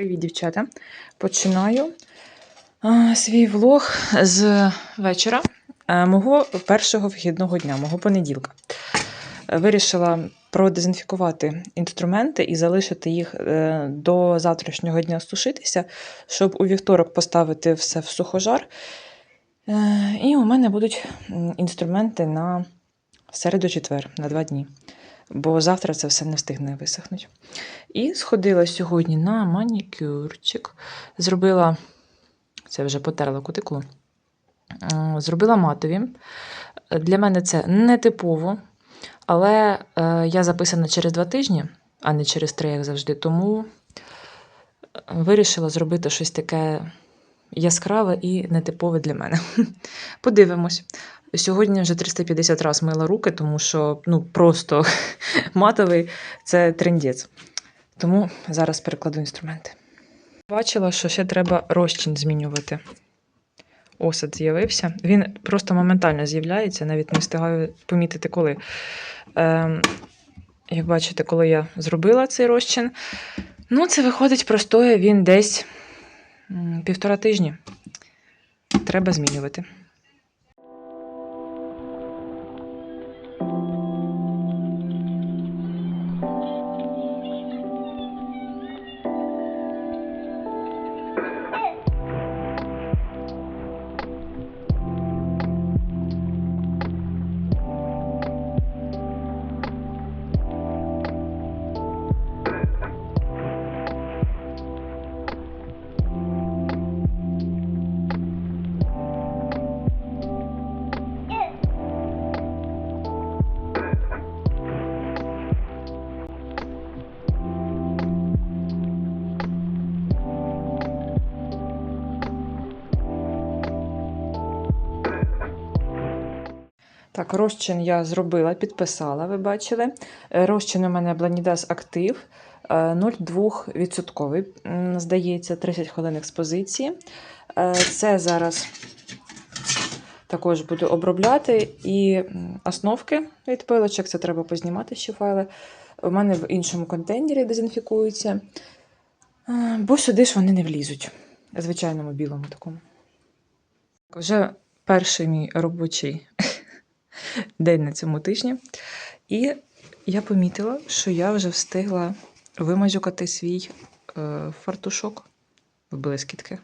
Привіт, дівчата! Починаю свій влог з вечора мого першого вихідного дня, мого понеділка. Е, Вирішила продезінфікувати інструменти і залишити їх е, до завтрашнього дня сушитися, щоб у вівторок поставити все в сухожар. Е, І у мене будуть інструменти на середу-четвер, на два дні. Бо завтра це все не встигне висохнути. І сходила сьогодні на манікюрчик. Зробила, це вже потерла кутикулу. Зробила матові. Для мене це не типово, але е, я записана через два тижні, а не через три, як завжди. Тому е, вирішила зробити щось таке яскраве і нетипове для мене. Подивимось. Сьогодні вже 350 разів мила руки, тому що ну, просто матовий це трендець. Тому зараз перекладу інструменти. Бачила, що ще треба розчин змінювати. Осад з'явився. Він просто моментально з'являється, навіть не встигаю помітити, коли. Ем, як бачите, коли я зробила цей розчин, ну, це виходить простоє він десь півтора тижні. Треба змінювати. Так, розчин я зробила, підписала, ви бачили. Е, Розчин у мене Active е, 0,2%. Здається, 30 хвилин експозиції. Е, Це зараз також буду обробляти. І основки від пилочок, це треба познімати ще файли. У мене в іншому контейнері дезінфікуються, Е, бо сюди ж вони не влізуть. Звичайному білому такому. Вже перший мій робочий день на цьому тижні. І я помітила, що я вже встигла вимазюкати свій е, фартушок в блискітки.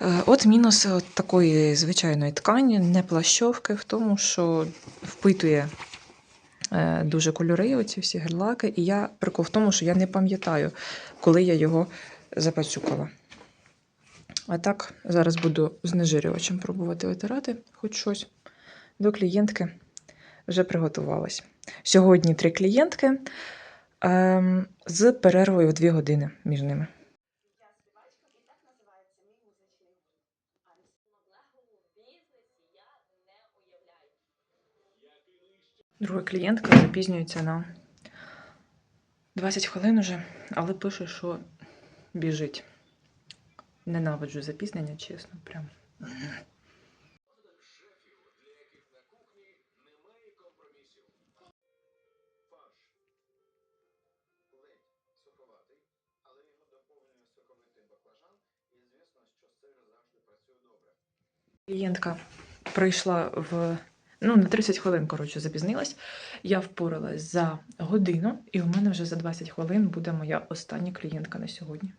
Е, От мінус от такої звичайної ткані, не плащовки, в тому, що впитує е, дуже кольори, оці всі герлаки. І я прикол в тому, що я не пам'ятаю, коли я його запацюкала. А так, зараз буду знежирювачем пробувати витирати хоч щось. До клієнтки вже приготувалась. Сьогодні три клієнтки ем, з перервою в дві години між ними. Друга клієнтка запізнюється на 20 хвилин уже, але пише, що біжить. Ненавиджу запізнення, чесно, прям. Клієнтка прийшла в. Ну, на 30 хвилин, коротше, запізнилась. Я впоралась за годину, і у мене вже за 20 хвилин буде моя остання клієнтка на сьогодні.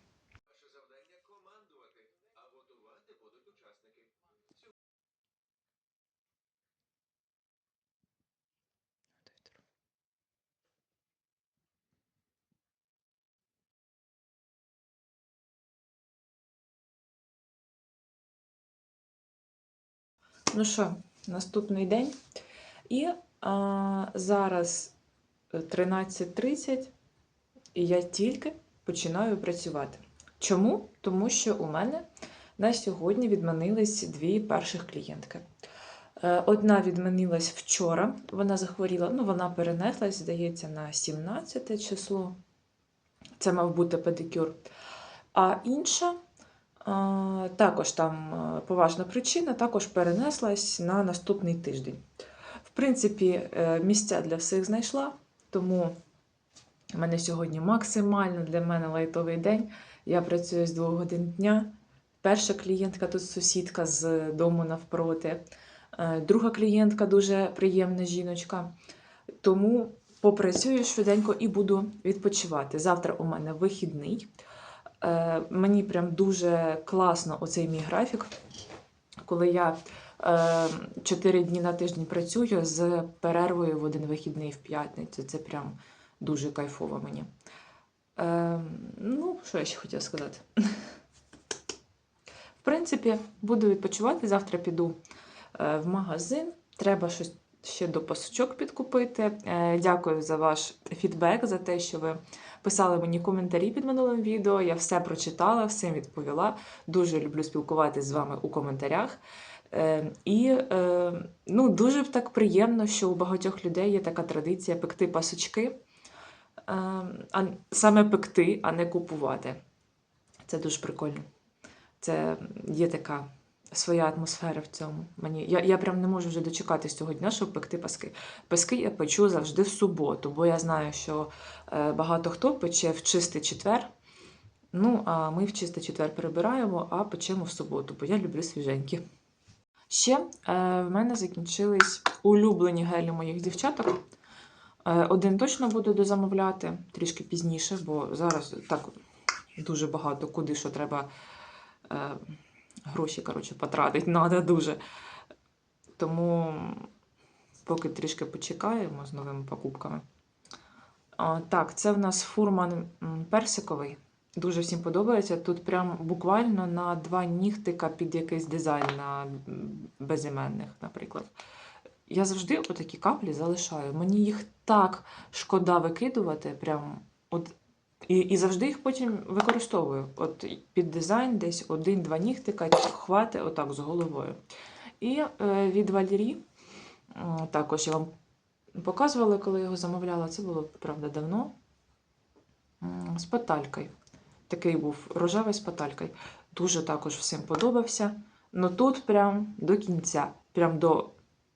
Ну що, наступний день. І а, зараз е, 13.30, і я тільки починаю працювати. Чому? Тому що у мене на сьогодні відмінились дві перших клієнтки. Е, Одна відмінилась вчора, вона захворіла, ну вона перенеслась, здається, на 17 число. Це мав бути педикюр. А інша також там е, поважна причина, також перенеслась на наступний тиждень. В принципі, е, місця для всіх знайшла, тому У мене сьогодні максимально для мене лайтовий день. Я працюю з 2 годин дня. Перша клієнтка тут сусідка з дому навпроти. Е, Друга клієнтка дуже приємна жіночка. Тому попрацюю швиденько і буду відпочивати. Завтра у мене вихідний. Е, Мені прям дуже класно оцей мій графік, коли я 4 дні на тиждень працюю з перервою в один вихідний в п'ятницю. Це прям дуже кайфово мені. Е, ну, що я ще хотіла сказати? В принципі, буду відпочивати. Завтра піду е, в магазин. Треба щось ще до пасочок підкупити. Е, дякую за ваш фідбек, за те, що ви писали мені коментарі під минулим відео. Я все прочитала, всім відповіла. Дуже люблю спілкуватися з вами у коментарях. Е, і е, ну, дуже так приємно, що у багатьох людей є така традиція пекти пасочки, а саме пекти, а не купувати. Це дуже прикольно. Це є така своя атмосфера в цьому. Мені, я, я прям не можу вже дочекатись цього дня, щоб пекти паски. Паски я печу завжди в суботу, бо я знаю, що е, багато хто пече в чистий четвер. Ну, а ми в чистий четвер перебираємо, а печемо в суботу, бо я люблю свіженькі. Ще е, в мене закінчились улюблені гелі моїх дівчаток. Е, один точно буду дозамовляти трішки пізніше, бо зараз так дуже багато куди що треба гроші коротше, потратити, треба дуже. Тому поки трішки почекаємо з новими покупками. А, так, це в нас фурман персиковий. Дуже всім подобається. Тут прям буквально на два нігтика під якийсь дизайн на безіменних, наприклад. Я завжди отакі каплі залишаю. Мені їх так шкода викидувати. Прям от, і, і завжди їх потім використовую. От під дизайн десь один-два нігтика хвати отак з головою. І е, від Валірі м, також я вам показувала, коли його замовляла. Це було, правда, давно. З паталькою. Такий був рожевий з паталькою. Дуже також всім подобався. Ну тут прям до кінця, прям до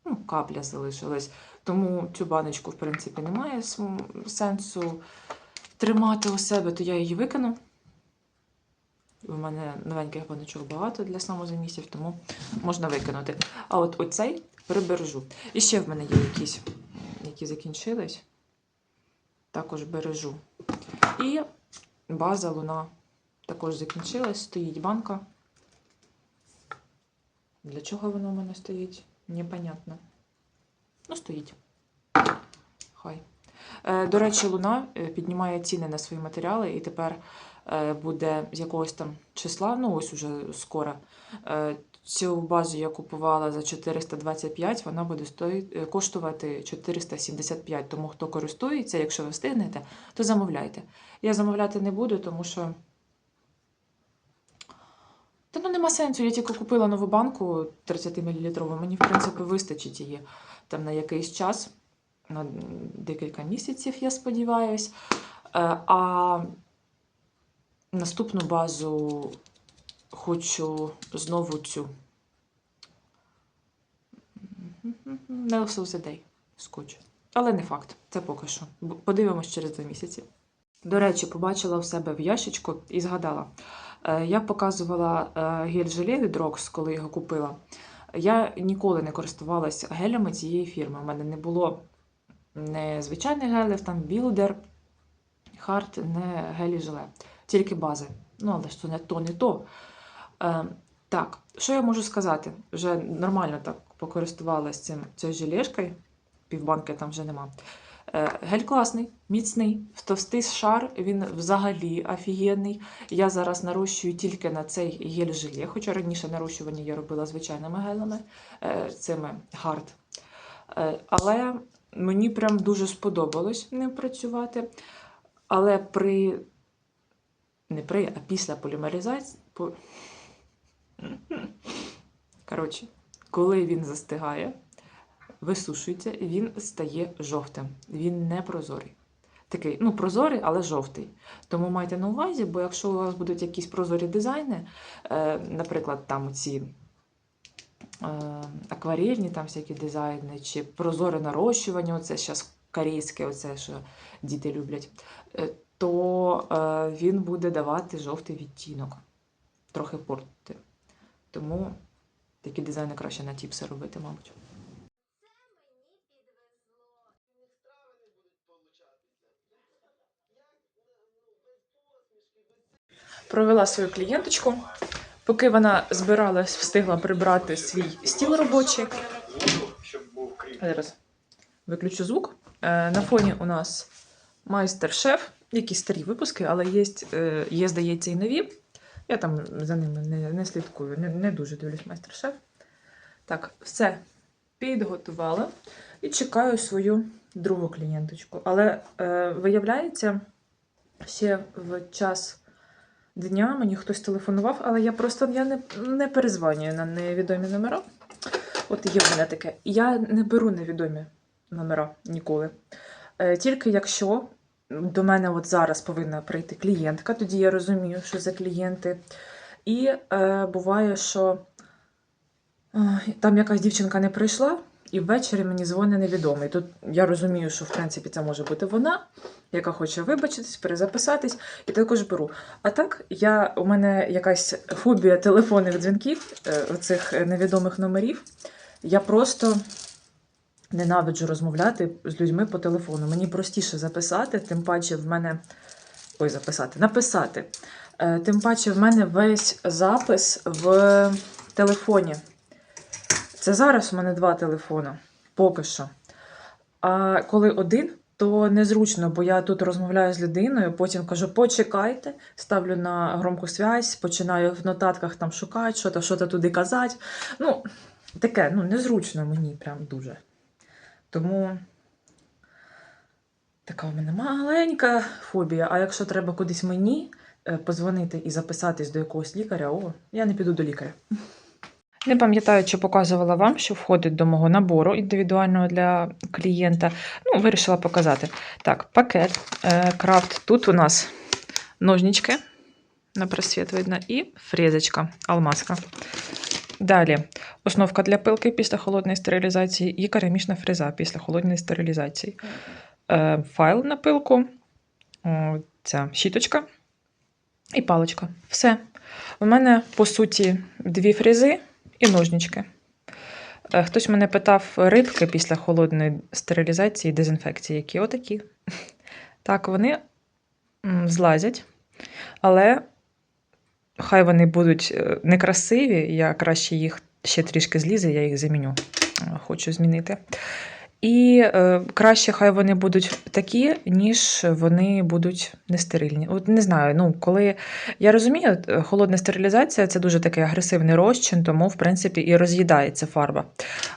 ну, капля залишилась. Тому цю баночку, в принципі, немає сенсу тримати у себе, то я її викину. У мене новеньких баночок багато для самозамісів, тому можна викинути. А от оцей прибережу. І ще в мене є якісь, які закінчились. Також бережу. І база луна також закінчилась. Стоїть банка. Для чого вона у мене стоїть? Непонятно. Ну, стоїть. Хай. Е, До речі, Луна е, піднімає ціни на свої матеріали, і тепер е, буде з якогось там числа, ну ось уже скоро. Цю базу я купувала за 425, вона буде коштувати 475. Тому хто користується, якщо ви встигнете, то замовляйте. Я замовляти не буду, тому що. Та ну нема сенсу. Я тільки купила нову банку 30 мл. Мені, в принципі, вистачить її там на якийсь час, на декілька місяців, я сподіваюся. А наступну базу хочу знову цю. The Day скотч. Але не факт, це поки що. Подивимось через два місяці. До речі, побачила в себе в ящичку і згадала. Е, Я показувала е, гель-желе від Rox, коли його купила. Я ніколи не користувалася гелями цієї фірми. У мене не було не звичайних гелів, там білдер, хард, не гелі желе, тільки бази. Ну, але ж то не то, не то. Е, так, що я можу сказати? Вже нормально так покористувалася цим цією желешкою, півбанки там вже нема. Е, Гель класний, міцний, товстий шар, він взагалі офігенний. Я зараз нарощую тільки на цей гель-желе, хоча раніше нарощування я робила звичайними гелями, е, цими гард. Е, Але мені прям дуже сподобалось ним працювати. Але при не при, а після полімеризації. По... Коротше, коли він застигає, висушується, він стає жовтим. Він не прозорий. Такий, ну, прозорий, але жовтий. Тому майте на увазі, бо якщо у вас будуть якісь прозорі дизайни, е, наприклад, там ці акварельні там всякі дизайни, чи прозоре нарощування, оце зараз корейське, оце, що діти люблять, е, то е, він буде давати жовтий відтінок, трохи портити. Тому такі дизайни краще на тіпси робити, мабуть. Провела свою клієнточку. Поки вона збиралась, встигла прибрати свій стіл робочий. Зараз виключу звук. Е, На фоні у нас майстер-шеф, якісь старі випуски, але є, е, є, здається, і нові. Я там за ними не, не слідкую, не, не дуже дивлюсь майстер-шеф. Так, все підготувала і чекаю свою другу клієнточку. Але е, виявляється, ще в час дня мені хтось телефонував, але я просто я не, не перезвонюю на невідомі номера. От є в мене таке. Я не беру невідомі номера ніколи. Е, тільки якщо до мене от зараз повинна прийти клієнтка, тоді я розумію, що за клієнти. І е, буває, що е, там якась дівчинка не прийшла, і ввечері мені дзвонить невідомий. Тут я розумію, що в принципі це може бути вона, яка хоче вибачитись, перезаписатись, і також беру. А так, я, у мене якась фобія телефонних дзвінків, е, оцих невідомих номерів. Я просто ненавиджу розмовляти з людьми по телефону. Мені простіше записати, тим паче в мене. Ой, записати, написати. Е, Тим паче в мене весь запис в телефоні. Це зараз у мене два телефони, поки що. А коли один, то незручно, бо я тут розмовляю з людиною, потім кажу, почекайте, ставлю на громку связь, починаю в нотатках там шукати, що-то, що-то туди казати. Ну, таке, ну, незручно мені прям дуже. Тому така у мене маленька фобія. А якщо треба кудись мені е, позвонити і записатись до якогось лікаря, о, я не піду до лікаря. Не пам'ятаю, чи показувала вам, що входить до мого набору індивідуального для клієнта. Ну, вирішила показати. Так, пакет е, крафт. Тут у нас ножнички, на просвіт видно, і фрезочка, алмазка. Далі основка для пилки після холодної стерилізації і керамічна фреза після холодної стерилізації. Е, файл на пилку, ця щіточка і паличка. Все. У мене, по суті, дві фрези і ножнички. Е, Хтось мене питав рибки після холодної стерилізації і дезінфекції, які отакі. Так, вони злазять, але хай вони будуть е, некрасиві, я краще їх ще трішки злізе, я їх заміню. Е, Хочу змінити. І е, краще хай вони будуть такі, ніж вони будуть нестерильні. От не знаю, ну коли я розумію, е, холодна стерилізація це дуже такий агресивний розчин, тому в принципі і роз'їдається фарба.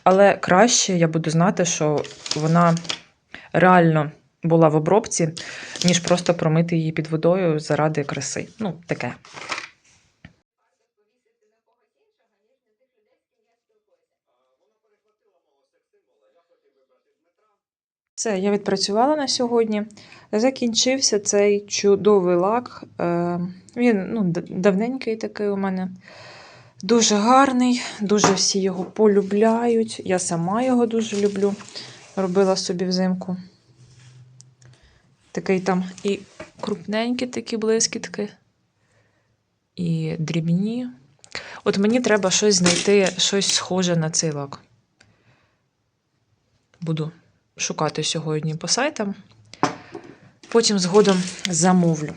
Але краще я буду знати, що вона реально була в обробці, ніж просто промити її під водою заради краси. Ну, таке. повісити на когось іншого, ніж на тих людей, з ким я спілкуюся. Вона перехватила мого секс-символа, я хотів вибрати Дмитра. Все, я відпрацювала на сьогодні. Закінчився цей чудовий лак. Е, Він ну, давненький такий у мене. Дуже гарний, дуже всі його полюбляють. Я сама його дуже люблю. Робила собі взимку. Такий там і крупненькі такі блискітки, і дрібні. От мені треба щось знайти, щось схоже на цей лак. Буду шукати сьогодні по сайтам. Потім згодом замовлю.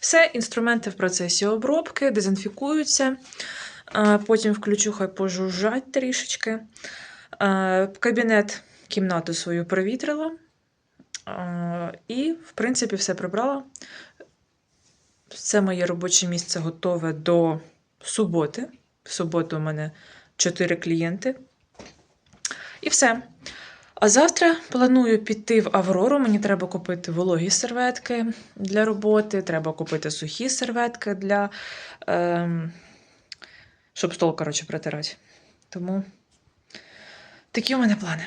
Все, інструменти в процесі обробки, дезінфікуються. Е, Потім включу, хай пожужжать трішечки. Е, Кабінет, кімнату свою провітрила. Е, І, в принципі, все прибрала. Це моє робоче місце готове до суботи. В суботу у мене 4 клієнти. І все. А завтра планую піти в Аврору. Мені треба купити вологі серветки для роботи, треба купити сухі серветки для. Ем, щоб стол, коротше, протирати. Тому такі у мене плани.